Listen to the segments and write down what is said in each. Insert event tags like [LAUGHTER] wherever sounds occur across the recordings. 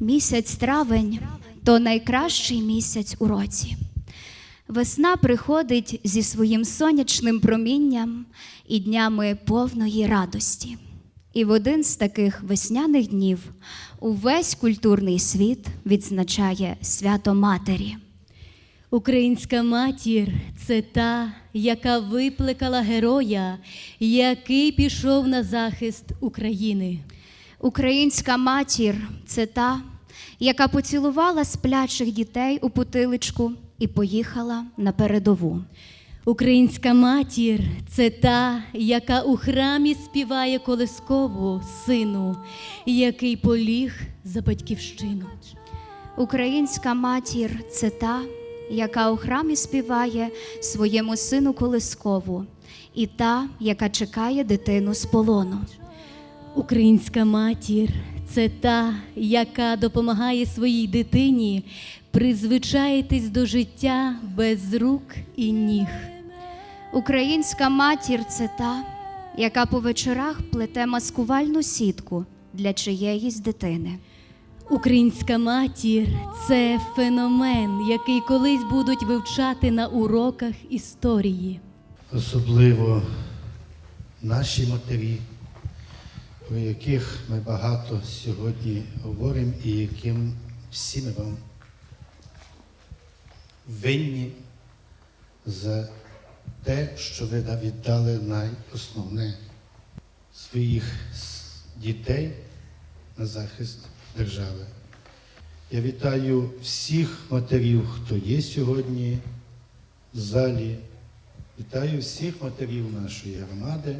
Місяць травень то найкращий місяць у році. Весна приходить зі своїм сонячним промінням і днями повної радості. І в один з таких весняних днів увесь культурний світ відзначає свято Матері. Українська матір це та, яка викликала героя, який пішов на захист України. Українська матір це та, яка поцілувала сплячих дітей у потиличку і поїхала на передову. Українська матір це та, яка у храмі співає колискову сину, який поліг за батьківщину. Українська матір це та, яка у храмі співає своєму сину колискову, і та, яка чекає дитину з полону. Українська матір це та, яка допомагає своїй дитині призвичаїтись до життя без рук і ніг. Українська матір це та, яка по вечорах плете маскувальну сітку для чиєїсь дитини. Українська матір це феномен, який колись будуть вивчати на уроках історії. особливо наші матері, про яких ми багато сьогодні говоримо і яким всі ми вам винні за те, що ви да- віддали найосновне своїх дітей на захист держави. Я вітаю всіх матерів, хто є сьогодні в залі. Вітаю всіх матерів нашої громади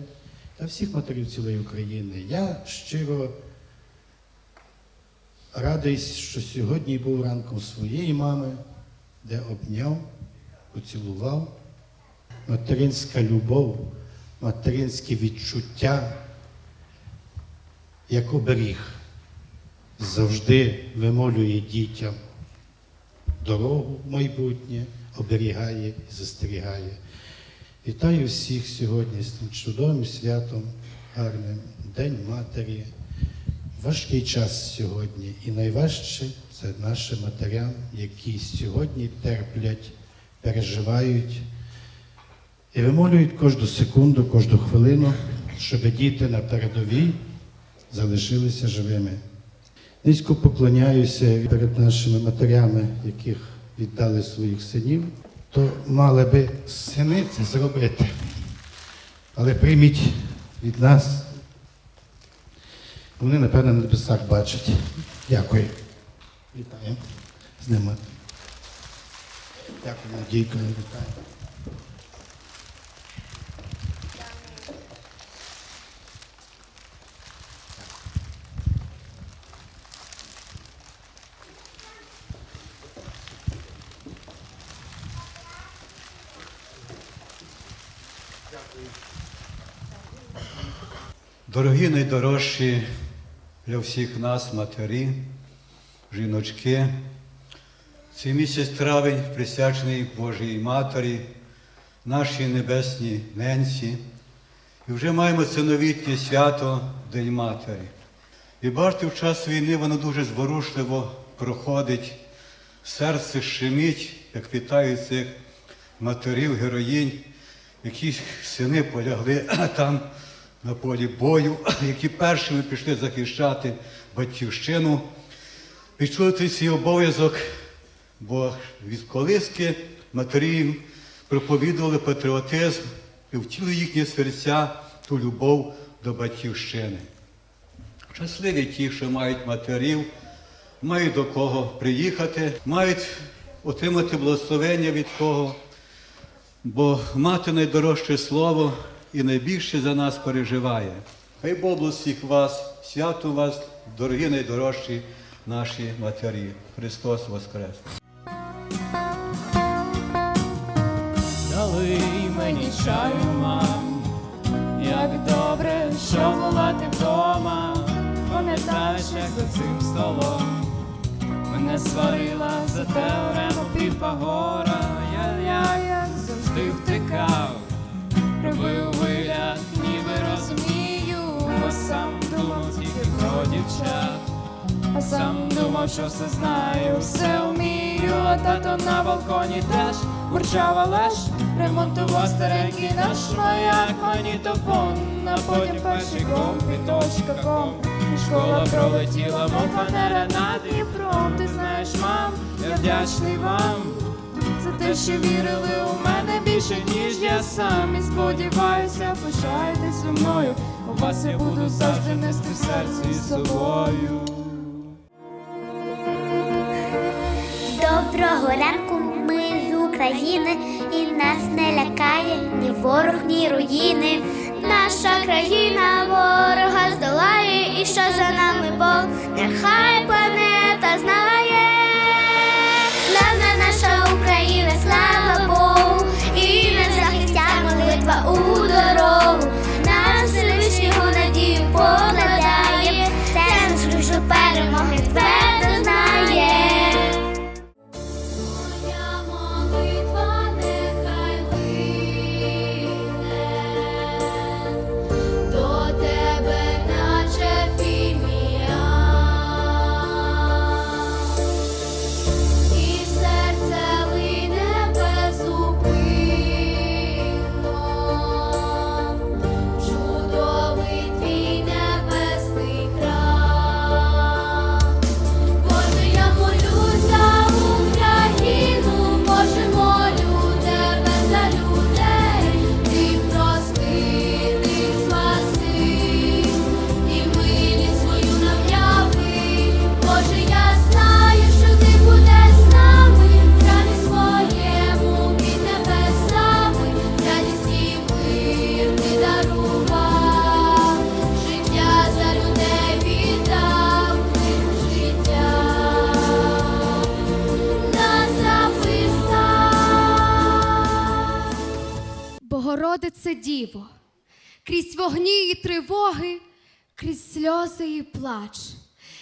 та всіх матерів цілої України. Я щиро радий, що сьогодні був ранком своєї мами, де обняв, поцілував. Материнська любов, материнське відчуття, як оберіг, завжди вимолює дітям дорогу майбутнє, оберігає і застерігає. Вітаю всіх сьогодні з тим чудовим святом, гарним День Матері. Важкий час сьогодні, і найважче це нашим матерям, які сьогодні терплять, переживають і вимолюють кожну секунду, кожну хвилину, щоб діти на передовій залишилися живими. Низько поклоняюся перед нашими матерями, яких віддали своїх синів, то мали би сини це зробити. Але прийміть від нас. Вони, напевно, на небесах бачать. Дякую. Вітаю з ними. Дякую, Надійко, вітаю. Дорогі найдорожчі для всіх нас, матері, жіночки, цей місяць травень присвячений Божій Матері, нашій небесній ненці. І вже маємо це новітнє свято День Матері. І бачите, в час війни воно дуже зворушливо проходить, серце щемить, як вітаю цих матерів, героїнь, які сини полягли [CLEARS THROAT] там на полі бою, [CLEARS THROAT] які першими пішли захищати батьківщину. Відчули той свій обов'язок, бо від колиски матерів проповідували патріотизм і втіли їхні серця ту любов до батьківщини. Щасливі ті, що мають матерів, мають до кого приїхати, мають отримати благословення від кого, бо мати найдорожче слово і найбільше за нас переживає. Хай Бог всіх вас, свято вас, дорогі найдорожчі наші матері. Христос Воскрес! Налий мені чаю, мам, як добре, що була ти вдома, пам'ятаєш, як за цим столом мене сварила за теорему Піфагора, я, я, я завжди втикав, робив вигляд, ніби розумію, бо сам думав тільки про дівчат. а сам думав, що все знаю, все вмію, а тато на балконі теж бурчав, але ж ремонтував старенький наш маяк, магнітофон, а потім перший комп і точка ком. Школа пролетіла, мов фанера над Дніпром. Ти знаєш, мам, я вдячний вам те, що вірили у мене більше, ніж я сам. І сподіваюся, пишаєтесь зі мною. У вас я буду завжди нести в серці з собою. Доброго ранку, ми з України, і нас не лякає ні ворог, ні руїни. Наша країна ворога здолає, і що за нами Бог, нехай планета знає. Діво, крізь вогні і тривоги, крізь сльози і плач.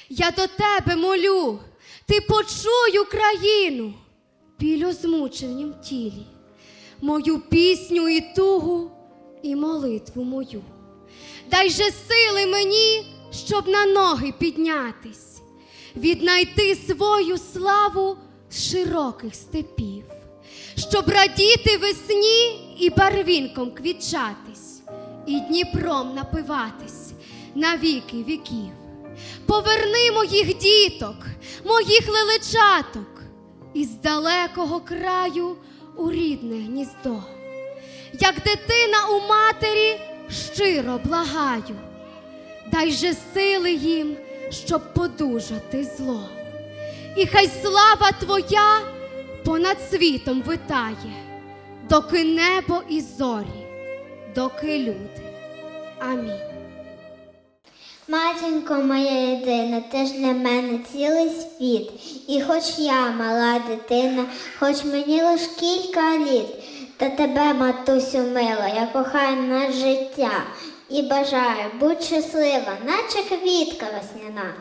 Я до тебе молю, ти почуй Україну, біль у змученім тілі, мою пісню і тугу, і молитву мою. Дай же сили мені, щоб на ноги піднятись, віднайти свою славу з широких степів щоб радіти весні і барвінком квітчатись, і Дніпром напиватись на віки віків. Поверни моїх діток, моїх лелечаток із далекого краю у рідне гніздо. Як дитина у матері щиро благаю, дай же сили їм, щоб подужати зло. І хай слава твоя понад світом витає, доки небо і зорі, доки люди. Амінь. Матінко моя єдина, ти ж для мене цілий світ. І хоч я мала дитина, хоч мені лиш кілька літ, та тебе, матусю мила, я кохаю на життя і бажаю будь щаслива, наче квітка весняна.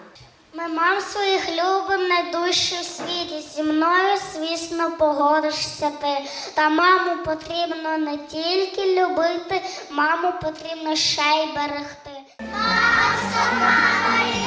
Ми мам своїх любим найдужче в світі. Зі мною, звісно, погодишся ти. Та маму потрібно не тільки любити, маму потрібно ще й берегти. Мене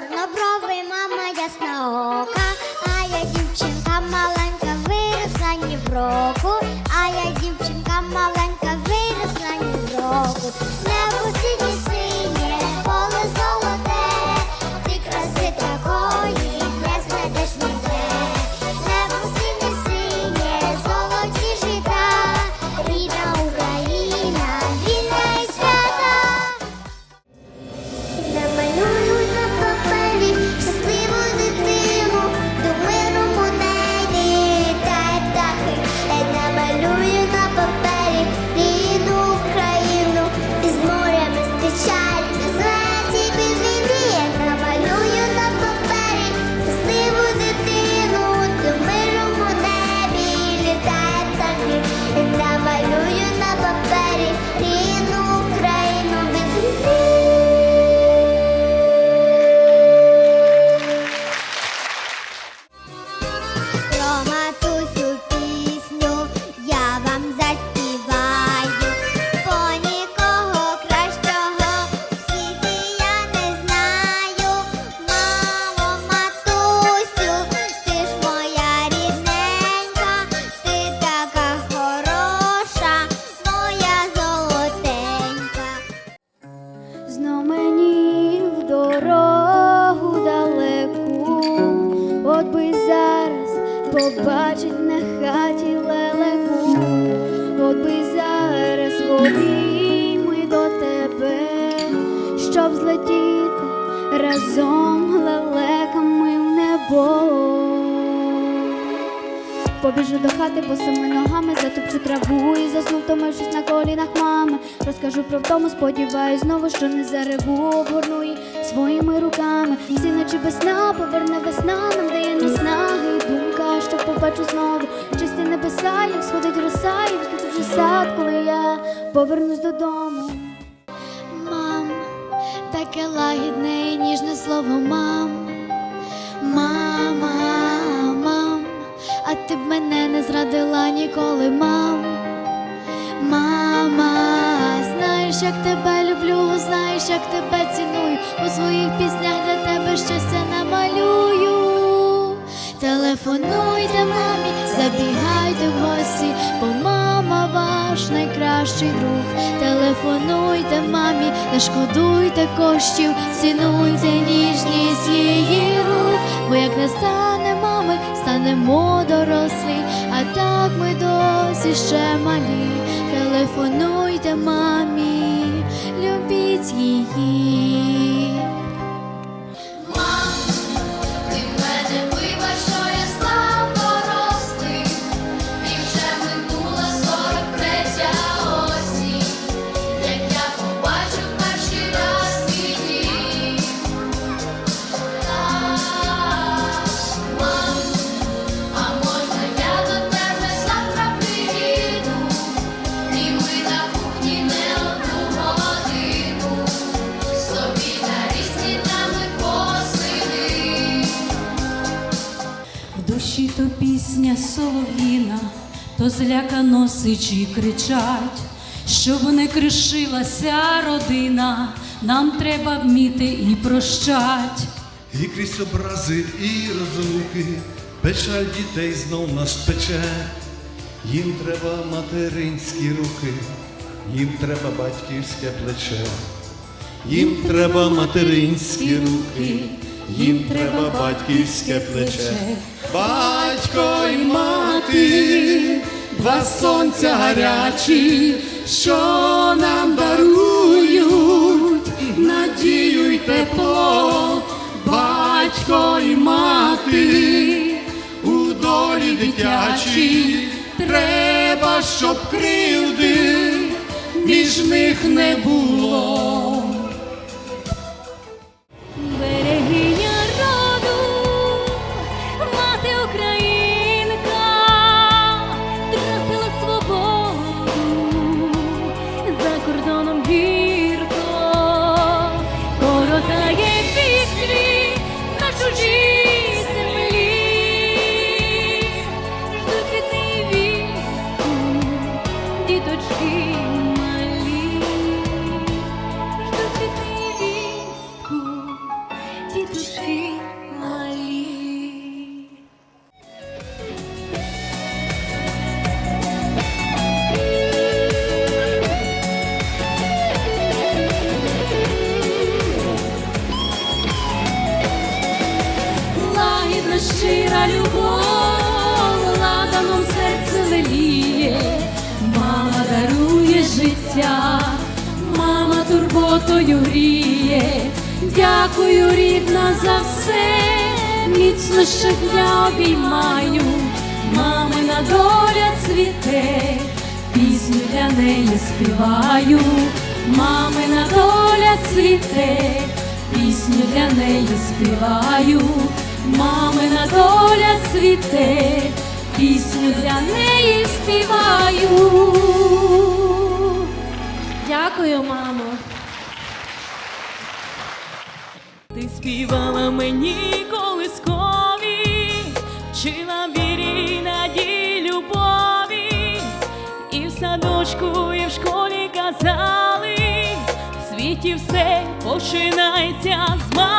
тато разом лелеками в небо. Побіжу до хати босими ногами, затопчу траву і засну, втомившись на колінах мами. Розкажу про втому, сподіваюсь знову, що не зареву, обгорну її своїми руками. Всі ночі без сна поверне весна, нам дає наснаги. і Думка, що побачу знову чисті небеса, як сходить роса, і вже сад, коли я повернусь додому. Таке лагідне і ніжне слово мам. Мама, мам, а ти б мене не зрадила ніколи, мам. Мама, знаєш, як тебе люблю, знаєш, як тебе ціную. У своїх піснях для тебе щастя намалюю. Телефонуйте мамі, забігайте в гості, бо ваш найкращий друг. Телефонуйте мамі, не шкодуйте коштів, цінуйте ніжність її рук. Бо як не стане мами, станемо дорослі, а так ми досі ще малі. Телефонуйте мамі, любіть її. Зляка кричать, щоб не кришилася родина, нам треба вміти і прощать. І крізь образи і розлуки, печаль дітей знов нас пече. Їм треба материнські руки, їм треба батьківське плече. Їм треба материнські руки, їм треба батьківське плече. Батько і мати, два сонця гарячі, що нам дарують надію й тепло, батько і мати у долі дитячі треба, щоб кривди між них не було. Неї співаю, мамина доля цвіте пісню для неї співаю, мамина доля цвіте, пісню для неї співаю. Дякую, мамо. Ти співала мені колискові, вчила садочку, і в школі казали, в світі все починається з мами.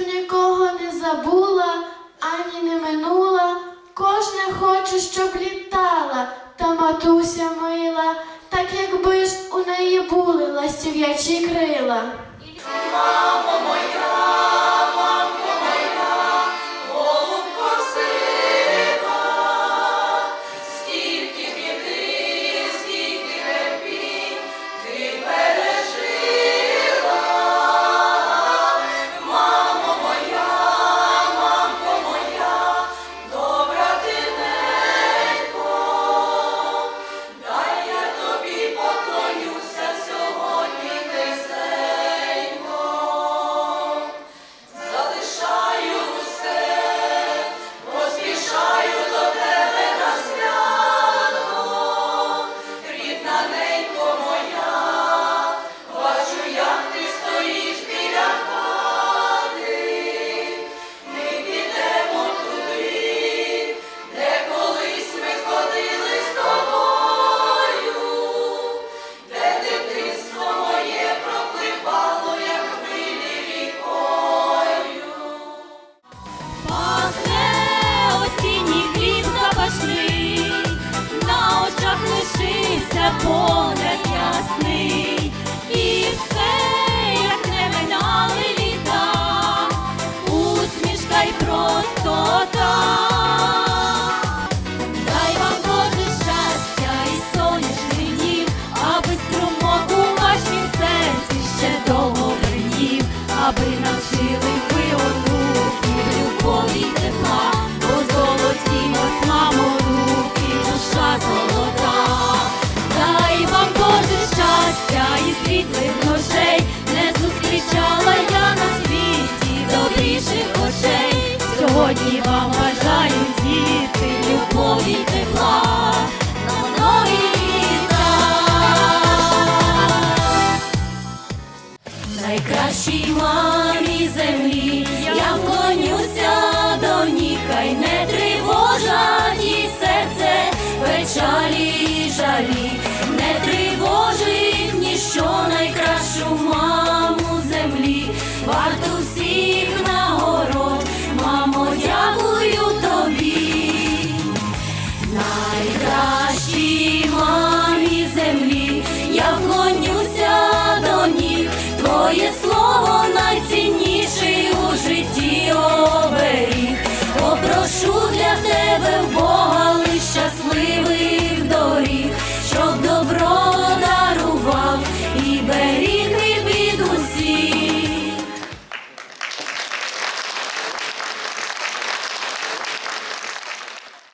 щоб нікого не забула, ані не минула, кожне хоче, щоб літала, та матуся мила, так якби ж у неї були ластів'ячі крила. Мамо моя! мамі землі, я вклонюся до ніг, хай не тривожать її серце, печалі жалі. не